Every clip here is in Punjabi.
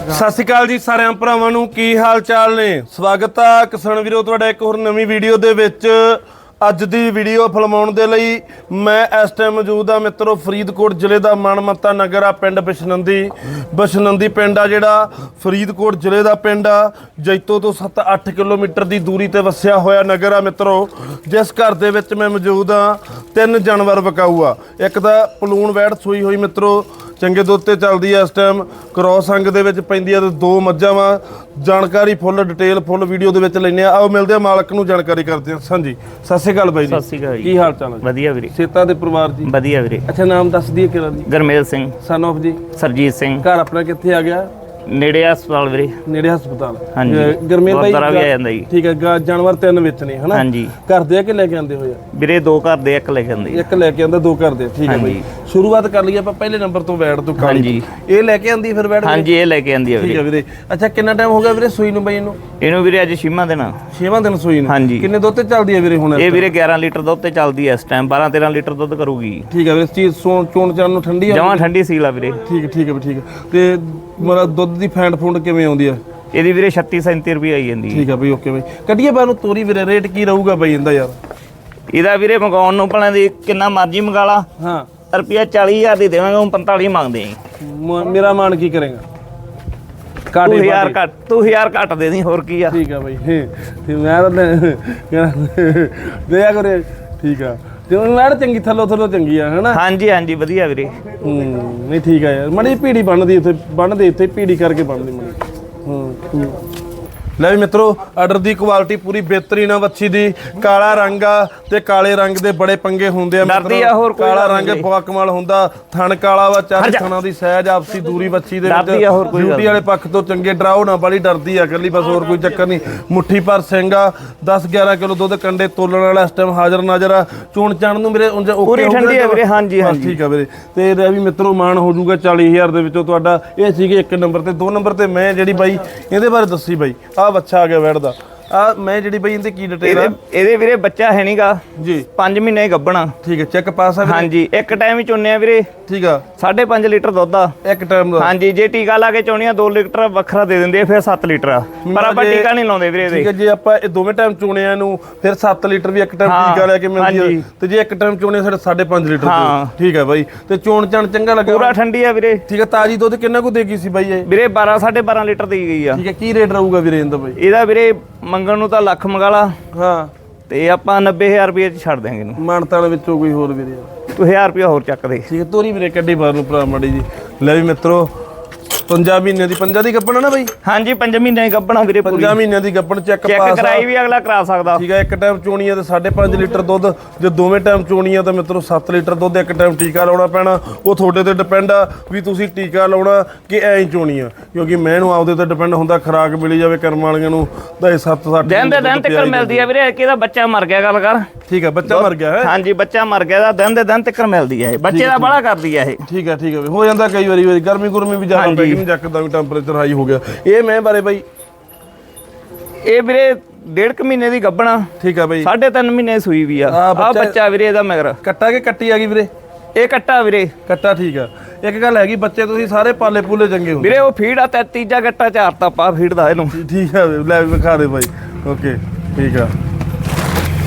ਸਤਿ ਸ਼੍ਰੀ ਅਕਾਲ ਜੀ ਸਾਰਿਆਂ ਭਰਾਵਾਂ ਨੂੰ, ਕੀ ਹਾਲ ਚਾਲ ਨੇ? ਸਵਾਗਤ ਆ ਕਿਸਾਨ ਵੀਰੋ, ਤੁਹਾਡਾ ਇੱਕ ਹੋਰ ਨਵੀਂ ਵੀਡੀਓ ਦੇ ਵਿੱਚ। ਅੱਜ ਦੀ ਵੀਡੀਓ ਫਿਲਮਾਉਣ ਦੇ ਲਈ ਮੈਂ ਇਸ ਟਾਈਮ ਮੌਜੂਦ ਆ ਮਿੱਤਰੋ, ਫਰੀਦਕੋਟ ਜ਼ਿਲ੍ਹੇ ਦਾ ਮਨਮੱਤਾ ਨਗਰ ਆ, ਪਿੰਡ ਬਿਸ਼ਨੰਦੀ। ਬਿਸ਼ਨੰਦੀ ਪਿੰਡ ਆ ਜਿਹੜਾ, ਫਰੀਦਕੋਟ ਜ਼ਿਲ੍ਹੇ ਦਾ ਪਿੰਡ ਆ। ਜੈਤੋ ਤੋਂ 7-8 ਕਿਲੋਮੀਟਰ ਦੀ ਦੂਰੀ ਤੇ ਵਸਿਆ ਹੋਇਆ ਨਗਰ ਆ ਮਿੱਤਰੋ। ਜਿਸ ਘਰ ਦੇ ਵਿੱਚ ਮੈਂ ਮੌਜੂਦ ਆ, ਤਿੰਨ ਜਾਨਵਰ ਵਿਕਾਊ ਆ। ਇੱਕ ਤਾਂ ਪਲੂਣ ਵੈੜ ਸੂਈ ਹੋਈ ਮਿੱਤਰੋ ਚੰਗੇ ਦੁੱਧ ਤੇ ਚੱਲਦੀ ਆ ਇਸ ਟਾਈਮ ਕ੍ਰੋਸ ਅੰਗ ਦੇ ਵਿੱਚ ਪੈਂਦੀ ਆ ਤੇ ਦੋ ਮੱਝਾਂ ਵਾ। ਜਾਣਕਾਰੀ ਫੁੱਲ ਡਿਟੇਲ ਫੁੱਲ ਵੀਡੀਓ ਦੇ ਵਿੱਚ ਲੈਣੇ ਆ ਆਓ ਮਿਲਦੇ ਆ ਮਾਲਕ ਨੂੰ ਜਾਣਕਾਰੀ ਕਰਦੇ ਆ ਹਾਂਜੀ ਸਤਿ ਸ਼੍ਰੀ ਅਕਾਲ ਬਾਈ ਜੀ। ਸਤਿ ਸ਼੍ਰੀ ਅਕਾਲ ਜੀ। ਕੀ ਹਾਲ ਚਾਲ ਹੈ ਵਧੀਆ ਵੀਰੇ। ਸੇਤਾ ਦੇ ਪਰਿਵਾਰ ਜੀ? ਵਧੀਆ ਵੀਰੇ। ਅੱਛਾ ਨਾਮ ਦੱਸ ਦਈਏ ਕਿਹੜਾ ਜੀ? ਗਰਮੇਲ ਸਿੰਘ। ਸਨ ਆਫ ਜੀ? ਸਰਜੀਤ ਸਿੰਘ। ਘਰ ਆਪਣਾ ਕਿੱਥੇ ਆ ਗਿਆ? ਨੇੜੇ ਹਸਪਤਾਲ ਵੀਰੇ। ਨੇੜੇ ਹਸਪਤਾਲ। ਹਾਂਜੀ। ਅਹ ਗਰਮੇਲ ਬਾਈ ਗੁਰਦੁਆਰਾ ਵੀ ਆ ਜਾਂਦਾ ਜੀ। ਠੀਕ ਹੈ ਗਾ- ਜਾਨਵਰ ਤਿੰਨ ਵਿੱਚ ਨੇ ਹਨਾ? ਹਾਂਜੀ। ਘਰ ਦੇ ਆ ਕਿ ਲੈ ਕੇ ਆਂਦੇ ਹੋਏ ਆ ਵੀਰੇ ਦੋ ਘਰ ਦੇ ਇੱਕ ਲੈ ਕੇ ਆਂਦੇ ਇੱਕ ਲੈ ਕੇ ਆਂਦਾ ਦੋ ਘਰ ਦੇ ਠੀਕ ਹੈ ਬਾਈ। ਹਾਂਜੀ। ਸ਼ੁਰੂਆਤ ਕਰ ਲਈਏ ਆਪਾਂ ਪਹਿਲੇ ਨੰਬਰ ਤੋਂ ਵੈੜ ਤੋਂ ਕਾਲੀ ਹਾਂਜੀ। ਇਹ ਲੈ ਕੇ ਆਂਦੀ ਫਿਰ ਵੈੜ ਹਾਂਜੀ ਇਹ ਲੈ ਕੇ ਆਂਦੀ ਆ ਠੀਕ ਵੀਰੇ ਹੈ ਵੀਰੇ। ਅੱਛਾ ਕਿੰਨਾ ਟਾਈਮ ਹੋ ਗਿਆ ਵੀਰੇ ਸੂਈ ਨੂੰ ਬਾਈ ਇਹਨੂੰ? ਇਹਨੂੰ ਵੀਰੇ ਅੱਜ ਛੀਮਾ ਦੇਣਾ 6ਵਾਂ ਦਿਨ ਸੂਈ ਨੂੰ? ਹਾਂਜੀ। ਕਿੰਨੇ ਦੁੱਧ ਤੇ ਚੱਲਦੀ ਹੈ ਵੀਰੇ ਹੁਣ ਇਹ ਵੀਰੇ 11 ਲੀਟਰ ਦੁੱਧ ਤੇ ਚੱਲਦੀ ਐ ਇਸ ਟਾਈਮ 12 13 ਲੀਟਰ ਦੁੱਧ ਕਰੂਗੀ। ਠੀਕ ਹੈ ਵੀਰੇ ਇਸ ਚੀਜ਼ ਸੋਣ ਚੋਣ ਚਾਣ ਨੂੰ ਠੰਡੀ ਆ ਜਮਾਂ ਠੰਡੀ ਸੀਲ ਆ ਵੀਰੇ। ਠੀਕ ਹੈ ਠੀਕ ਹੈ ਵੀ ਠੀਕ ਹੈ। ਤੇ ਮਤਲਬ ਦੁੱਧ ਦੀ ਫੈਂਟ ਫੂੰਡ ਕਿਵੇਂ ਆਉਂਦੀ ਆ? ਇਹਦੀ ਵੀਰੇ 36 37 ਰੁਪਏ ਆਈ ਜਾਂਦੀ ਹੈ। ਠੀਕ ਹੈ ਬਈ ਓਕੇ ਬਈ। ਕੱਢੀਏ ਬਾਹਰ ਨੂੰ ਤੋਰੀ ਵੀਰੇ ਰੇਟ ਕੀ ਰਹੂਗਾ ਬਈ ਇਹਦਾ ਯਾਰ? ਇਹਦਾ ਵੀਰੇ ਮੰਗਾਉਣ ਨੂੰ ਭਲਾਂ ਦੀ ਕਿੰਨਾ ਮਰਜ਼ੀ ਮੰਗਾ ਲਾ। ਹਾਂ। ਰੁਪਿਆ 40000 ਦੀ ਦੇਵਾਂਗੇ ਹੁਣ 45 ਮੰਗਦੇ ਆਂ। ਮ- ਮੇਰਾ ਮਾਨ ਕੀ ਕਰੇਗਾ? ਤੂੰ ਕਾੜੇ ਹਜ਼ਾਰ ਘੱਟ ਤੂੰ ਹਜ਼ਾਰ ਘੱਟ ਦੇ ਦੀ ਹੋਰ ਕੀ ਆ? ਠੀਕ ਆ ਬਈ। ਤੇ ਮੈਂ ਤਾਂ ਦੇਆ ਕਰੇ। ਠੀਕ ਆ। ਤੇ ਉਹ ਮੈਂ ਚੰਗੀ ਥੱਲੋ ਥੱਲੋ ਚੰਗੀ ਆ ਹਨਾ? ਹਾਂਜੀ ਹਾਂਜੀ ਵਧੀਆ ਵੀਰੇ। ਹੂੰ ਨਹੀਂ ਠੀਕ ਆ ਯਾਰ। ਮੜੀ ਪੀੜੀ ਬਣਦੀ ਉੱਥੇ ਬਣਦੇ ਇੱਥੇ ਪੀੜੀ ਕਰਕੇ ਬਣਦੀ ਮੜੀ। ਹੂੰ ਹੂੰ। ਲੈ ਵੀ ਮਿੱਤਰੋ ਆਰਡਰ ਦੀ ਕੁਆਲਿਟੀ ਪੂਰੀ ਬਿਹਤਰੀਨ ਆ ਵੱਛੀ ਦੀ। ਕਾਲਾ ਰੰਗ ਆ ਤੇ ਕਾਲੇ ਰੰਗ ਦੇ ਬੜੇ ਪੰਗੇ ਹੁੰਦੇ ਆ ਡਰਦੀ ਆ, ਹੋਰ ਕੋਈ ਕਾਲਾ ਰੰਗ। ਬਹੁਤ ਕਮਾਲ ਹੁੰਦਾ। ਥਣ ਕਾਲਾ ਵਾ ਚਾਰੇ ਥਣਾਂ ਦੀ ਸਹਿਜ ਆਪਸੀ ਦੂਰੀ ਵੱਛੀ ਦੇ ਡਰਦੀ ਆ, ਹੋਰ ਕੋਈ ਗੱਲ ਬਿਊਟੀ ਵਾਲੇ ਪੱਖ ਤੋਂ ਚੰਗੇ ਡਰਾਓ ਨਾ ਬੜੀ ਡਰਦੀ ਆ ਇਕੱਲੀ ਬਸ ਹੋਰ ਕੋਈ ਚੱਕਰ ਨਹੀਂ। ਮੁੱਠੀ ਪਰ ਸਿੰਘ ਆ 10 11 ਕਿਲੋ ਦੁੱਧ ਕੰਡੇ ਤੋਲਣ ਵਾਲਾ ਇਸ ਟਾਈਮ ਹਾਜ਼ਰ ਨਾਜ਼ਰ ਆ। ਚੋਣ ਚਾਣ ਨੂੰ ਮੇਰੇ ਉਂਝ ਓਕੇ ਪੂਰੀ ਠੰਡੀ ਆ ਵੀਰੇ, ਹਾਂਜੀ, ਹਾਂਜੀ। ਠੀਕ ਆ ਵੀਰੇ। ਤੇ ਇਹ ਵੀ ਮਿੱਤਰੋ ਮਾਨ ਹੋ ਜਾਊਗਾ 40000 ਦੇ ਵਿੱਚੋਂ ਤੁਹਾਡਾ। ਇਹ ਸੀਗੇ ਇੱਕ ਨੰਬਰ ਤੇ ਦੋ ਨੰਬਰ ਤੇ ਮੈਂ ਜਿਹੜੀ ਬਾਈ ਇਹਦੇ ਬਾਰੇ ਦੱਸੀ ਬਾਈ। ਆ ਬੱਚਾ ਆ ਗਿਆ ਵੈੜ ਦਾ ਆ ਮੈਂ ਜਿਹੜੀ ਬਾਈ ਇਹਦੇ ਕੀ ਡਿਟੇਲ ਆ? ਇਹਦੇ ਇਹਦੇ ਵੀਰੇ ਬੱਚਾ ਹੈ ਨਹੀਂਗਾ ਜੀ। 5 ਮਹੀਨੇ ਗੱਭਣਾ। ਠੀਕ ਹੈ ਚੈੱਕ ਪਾਸ ਆ ਵੀਰੇ? ਹਾਂਜੀ ਇੱਕ ਟਾਈਮ ਹੀ ਚੁੰਨੇ ਆ ਵੀਰੇ। ਠੀਕ ਆ। 5.5 ਲੀਟਰ ਦੁੱਧ ਆ। ਇੱਕ ਟਾਈਮ ਦਾ। ਹਾਂਜੀ ਜੇ ਟੀਕਾ ਲਾ ਕੇ ਚੋਣੀਆਂ 2 ਲੀਟਰ ਵੱਖਰਾ ਦੇ ਦਿੰਦੇ ਆ ਫਿਰ 7 ਲੀਟਰ ਆ। ਪਰ ਆਪਾਂ ਟੀਕਾ ਨਹੀਂ ਲਾਉਂਦੇ ਵੀਰੇ ਠੀਕ ਹੈ ਜੇ ਆਪਾਂ ਇਹ ਦੋਵੇਂ ਟਾਈਮ ਚੁਣਿਆ ਨੂੰ ਫਿਰ 7 ਲੀਟਰ ਵੀ ਇੱਕ ਟਾਈਮ ਟੀਕਾ ਲੈ ਕੇ ਮਿਲਦੀ ਹੈ। ਤੇ ਜੇ ਇੱਕ ਟਾਈਮ ਚੁਣਿਆ ਸਾਡੇ 5.5 ਲੀਟਰ ਹਾਂ। ਦੀ। ਠੀਕ ਹੈ ਬਾਈ। ਤੇ ਚੋਣ ਚਾਣ ਚੰਗਾ ਲੱਗਾ? ਪੂਰਾ ਠੰਡੀ ਆ ਵੀਰੇ। ਠੀਕ ਹੈ ਤਾਜੀ ਦੁੱਧ ਕਿੰਨਾ ਕੁ ਦੇਗੀ ਸੀ ਬਾਈ ਇਹ? ਵੀਰੇ 12 12.5 ਲੀਟਰ ਦੀ ਗਈ ਆ। ਠੀਕ ਹੈ ਕੀ ਰੇਟ ਰਹੂਗਾ ਵੀਰੇ ਇਹਦਾ ਬਾਈ? ਇਹਦਾ ਵੀਰੇ ਮੰਗਣ ਨੂੰ ਤਾਂ ਲੱਖ ਮੰਗਾ ਲਾ। ਹਾਂ। ਤੇ ਆਪਾਂ 90000 ਰੁਪਏ ਚ ਛੱਡ ਦਿਆਂਗੇ ਇਹਨੂੰ। ਮਾਨਤਾਲ ਵਿੱਚੋਂ ਕੋਈ ਹੋਰ ਵੀਰੇ। ਤੂੰ 1000 ਰੁਪਏ ਹੋਰ ਚੱਕ ਦੇ। ਠੀਕ ਹੈ ਤੋਰੀ ਵੀਰੇ, ਕੱਢੀ ਬਾਹਰ ਨੂੰ ਭਰਾ ਮਾੜੀ ਜੀ ਲੈ ਵੀ ਮਿੱਤਰੋ ਪੰਜਾਂ ਮਹੀਨੇ ਦੀ ਪੰਜਾਂ ਦੀ ਗੱਪਣ ਆ ਨਾ ਬਾਈ? ਹਾਂਜੀ 5 ਮਹੀਨੇ ਦੀ ਗੱਭਣਾ ਵੀਰੇ ਪੂਰੀ। ਪੰਜਾਂ ਮਹੀਨਿਆਂ ਦੀ ਗੱਪਣ ਚੈੱਕ ਚੈੱਕ ਪਾਸ ਕਰਾਈ ਵੀ ਅਗਲਾ ਕਰਾ ਸਕਦਾ। ਠੀਕ ਹੈ ਇੱਕ ਟਾਈਮ ਚੋਣੀ ਆ ਤੇ 5.5 ਲੀਟਰ ਦੁੱਧ। ਜੇ ਦੋਵੇਂ ਟਾਈਮ ਚੋਣੀ ਆ ਤਾਂ ਮਿੱਤਰੋ 7 ਲੀਟਰ ਦੁੱਧ ਇੱਕ ਟਾਈਮ ਟੀਕਾ ਲਾਉਣਾ ਪੈਣਾ। ਉਹ ਤੁਹਾਡੇ ਤੇ ਡਿਪੈਂਡ ਆ ਵੀ ਤੁਸੀਂ ਟੀਕਾ ਲਾਉਣਾ ਕਿ ਐਂ ਹੀ ਚੋਣੀ ਆ ਕਿਉਂਕਿ ਮੈਂ ਨੂੰ ਆਪਦੇ ਤੇ ਡਿਪੈਂਡ ਹੁੰਦਾ ਖਰਾਕ ਮਿਲੀ ਜਾਵੇ ਕਰਮ ਵਾਲੀਆਂ ਨੂੰ ਤਾਂ 7 60 ਦਿਨ ਦੇ ਦਿਨ ਤੱਕ ਮਿਲਦੀ ਆ ਵੀਰੇ ਕਿਹਦਾ ਬੱਚਾ ਮਰ ਗਿਆ ਗੱਲ ਕਰ। ਠੀਕ ਹੈ ਬੱਚਾ ਮਰ ਗਿਆ ਹੈ। ਹਾਂਜੀ ਬੱਚਾ ਮਰ ਗਿਆ ਦਾ ਦਿਨ ਦੇ ਦਿਨ ਤੱਕ ਮਿਲਦੀ ਆ ਇਹ। ਬੱਚੇ ਦਾ ਬੜਾ ਕਰਦੀ ਆ ਇਹ। ਠੀਕ ਹੈ ਠੀਕ ਹੈ ਹੋ ਜਾਂਦਾ ਕਈ ਵਾਰੀ ਵਾਰੀ ਗਰਮੀ ਗੁਰਮੀ ਵੀ ਜ਼ਿਆਦਾ ਪੈ ਗਈ। ਨਹੀਂ ਜੱਕਦਾ ਵੀ ਟੈਂਪਰੇਚਰ ਹਾਈ ਹੋ ਗਿਆ। ਇਹ ਮੈਂ ਬਾਰੇ ਬਾਈ। ਇਹ ਵੀਰੇ ਡੇਢ ਕੁ ਮਹੀਨੇ ਦੀ ਗੱਭਣਾ। ਠੀਕ ਆ ਬਾਈ। ਸਾਢੇ ਤਿੰਨ ਮਹੀਨੇ ਸੂਈ ਵੀ ਆ। ਆ ਬੱਚਾ- ਬੱਚਾ ਵੀਰੇ ਇਹਦਾ ਮਗਰ। ਕੱਟਾ ਕੇ ਕੱਟੀ ਆ ਗਈ ਵੀਰੇ? ਇਹ ਕੱਟਾ ਵੀਰੇ। ਕੱਟਾ ਠੀਕ ਆ। ਇੱਕ ਗੱਲ ਹੈਗੀ ਬੱਚੇ ਤੁਸੀਂ ਸਾਰੇ ਪਾਲੇ ਪੂਲੇ ਚੰਗੇ ਹੋ ਵੀਰੇ ਉਹ ਫੀਡ ਆ ਤੇ ਤੀਜਾ ਗੱਟਾ ਚਾਰਤਾ ਪਾ ਫੀਡ ਦਾ ਇਹਨੂੰ। ਠੀਕ ਆ ਲੈ ਵਿਖਾ ਦੇ ਬਾਈ। ਓਕੇ ਠੀਕ ਆ।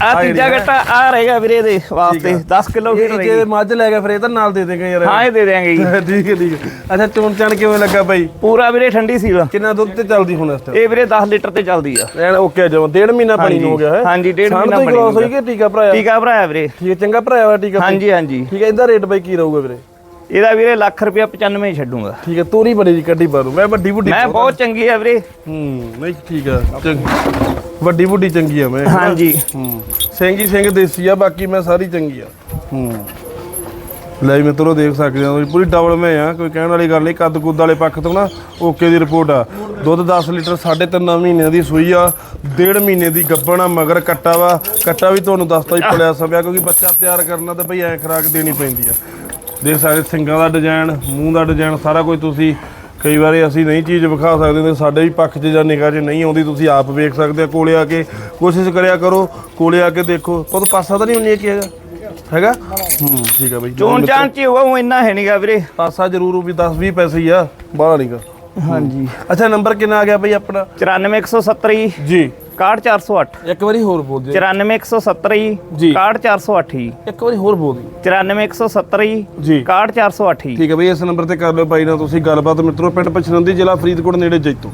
ਆ ਤੀਜਾ ਗੱਟਾ ਆ ਰਹੇਗਾ ਵੀਰੇ ਇਹਦੇ ਵਾਸਤੇ 10 ਕਿਲੋ ਇਹ ਰਹੇਗੀ ਜੇ ਮੱਝ ਲੈ ਗਿਆ ਫਿਰ ਇਹ ਤਾਂ ਨਾਲ ਦੇ ਦੇਗਾ ਯਾਰ। ਹਾਂ ਇਹ ਦੇ ਦਿਆਂਗੇ ਜੀ। ਠੀਕ ਹੈ ਠੀਕ ਹੈ। ਅੱਛਾ ਚੁਣ ਚਣ ਕਿਵੇਂ ਲੱਗਾ ਬਾਈ? ਪੂਰਾ ਵੀਰੇ ਠੰਡੀ ਸੀਲ। ਕਿੰਨਾ ਦੁੱਧ ਤੇ ਚੱਲਦੀ ਹੁਣ ਇਸ ਟਾਈਮ ਇਹ ਵੀਰੇ 10 ਲੀਟਰ ਤੇ ਚੱਲਦੀ ਆ। ਐਨ ਓਕੇ ਜਮਾ ਡੇਢ ਮਹੀਨਾ ਪਾਣੀ ਹੋ ਗਿਆ ਹੈ। ਹਾਂਜੀ, ਡੇਢ ਮਹੀਨਾ ਪਾਣੀ ਹੋਈ ਕਿ ਟੀਕਾ ਭਰਾਇਆ? ਟੀਕਾ ਭਰਾਇਆ ਵੀਰੇ। ਠੀਕ ਹੈ ਚੰਗਾ ਭਰਾਇਆ ਵਾ ਟੀਕਾ ਹਾਂਜੀ ਹਾਂਜੀ। ਠੀਕ ਹੈ ਇਹਦਾ ਰੇਟ ਬਾਈ ਕੀ ਰਹੂਗਾ ਵੀਰੇ? ਇਹਦਾ ਵੀਰੇ ਲੱਖ ਰੁਪਇਆ 95 ਹੀ ਛੱਡੂਗਾ। ਠੀਕ ਹੈ ਤੋਰੀ ਬੜੀ ਜੀ ਕੱਢੀ ਬਾਰੂ ਮੈਂ ਵੱਡੀ ਵੱਡੀ ਮੈਂ ਬਹੁਤ ਚੰਗੀ ਆ ਵੀਰੇ। ਹੂੰ ਨਹੀਂ ਠੀਕ ਆ ਚੰਗੀ। ਵੱਡੀ ਵੱਡੀ ਚੰਗੀ ਆ ਮੈਂ। ਹਾਂਜੀ। ਹੂੰ ਸਿੰਘੀ ਸਿੰਘ ਦੇਸੀ ਆ ਬਾਕੀ ਮੈਂ ਸਾਰੀ ਚੰਗੀ ਆ। ਹੂੰ। ਲੈ ਜੀ ਮਿੱਤਰੋ ਦੇਖ ਸਕਦੇ ਹੋ ਪੂਰੀ ਡਬਲ ਮੈਂ ਆ ਕੋਈ ਕਹਿਣ ਵਾਲੀ ਗੱਲ ਨਹੀਂ ਕੱਦ ਕੁੱਦ ਵਾਲੇ ਪੱਖ ਤੋਂ ਨਾ ਓਕੇ ਦੀ ਰਿਪੋਰਟ ਆ। ਦੁੱਧ 10 ਲੀਟਰ 3.5 ਮਹੀਨਿਆਂ ਦੀ ਸੂਈ ਆ ਡੇਢ ਮਹੀਨੇ ਦੀ ਗੱਬਣ ਆ ਮਗਰ ਕੱਟਾ ਵਾ। ਕੱਟਾ ਵੀ ਤੁਹਾਨੂੰ ਦੱਸਤਾ ਹੀ ਪੜਿਆ ਸਭਿਆ ਕਿਉਂਕਿ ਬੱਚਾ ਤਿਆਰ ਕਰਨਾ ਤਾਂ ਭਈ ਐ ਖਰਾਕ ਦੇਣੀ ਪੈਂਦੀ ਆ। ਦੇਖ ਸਕਦੇ ਸਿੰਗਾਂ ਦਾ ਡਿਜ਼ਾਈਨ ਮੂੰਹ ਦਾ ਡਿਜ਼ਾਈਨ ਸਾਰਾ ਕੁਝ ਤੁਸੀਂ ਕਈ ਵਾਰੀ ਅਸੀਂ ਨਹੀਂ ਚੀਜ਼ ਵਿਖਾ ਸਕਦੇ ਤੇ ਸਾਡੇ ਵੀ ਪੱਖ 'ਚ ਜਾਂ ਨਿਗਾਹ 'ਚ ਨਹੀਂ ਆਉਂਦੀ ਤੁਸੀਂ ਆਪ ਵੇਖ ਸਕਦੇ ਆ ਕੋਲੇ ਆ ਕੇ ਕੋਸ਼ਿਸ਼ ਕਰਿਆ ਕਰੋ ਕੋਲੇ ਆ ਕੇ ਦੇਖੋ। ਕਦੋਂ ਪਾਸਾ ਤਾਂ ਨਹੀਂ ਹੁੰਨੀ ਕਿ ਹੈਗਾ? ਹੈਗਾ? ਹੂੰ ਠੀਕ ਆ ਬਈ। ਚੋਣ ਚਾਣ ਚ ਹੋਊਗਾ ਉਹ ਇੰਨਾ ਹੈ ਨਹੀਂਗਾ ਵੀਰੇ। ਪਾਸਾ ਜ਼ਰੂਰ ਵੀ 10 20 ਪੈਸੇ ਹੀ ਆ ਬਾਹਲਾ ਨਹੀਂਗਾ ਹਾਂਜੀ। ਅੱਛਾ ਨੰਬਰ ਕਿੰਨਾ ਆ ਗਿਆ ਬਈ ਆਪਣਾ? 94170 ਜੀ। 61408 ਇੱਕ ਵਾਰੀ ਹੋਰ ਬੋਲ ਦਿਓ। 94170 ਜੀ। 61408 ਇੱਕ ਵਾਰੀ ਹੋਰ ਬੋਲ ਦਿਓ। 94170 ਜੀ। 61408 ਠੀਕ ਹੈ ਬਈ ਇਸ ਨੰਬਰ ਤੇ ਕਰ ਲਿਓ ਬਾਈ ਨਾਲ ਤੁਸੀਂ ਗੱਲਬਾਤ। ਮਿੱਤਰੋ ਪਿੰਡ ਪਛਨੰਦੀ ਜ਼ਿਲ੍ਹਾ ਫਰੀਦਕੋਟ ਨੇੜੇ ਜੈਤੋ।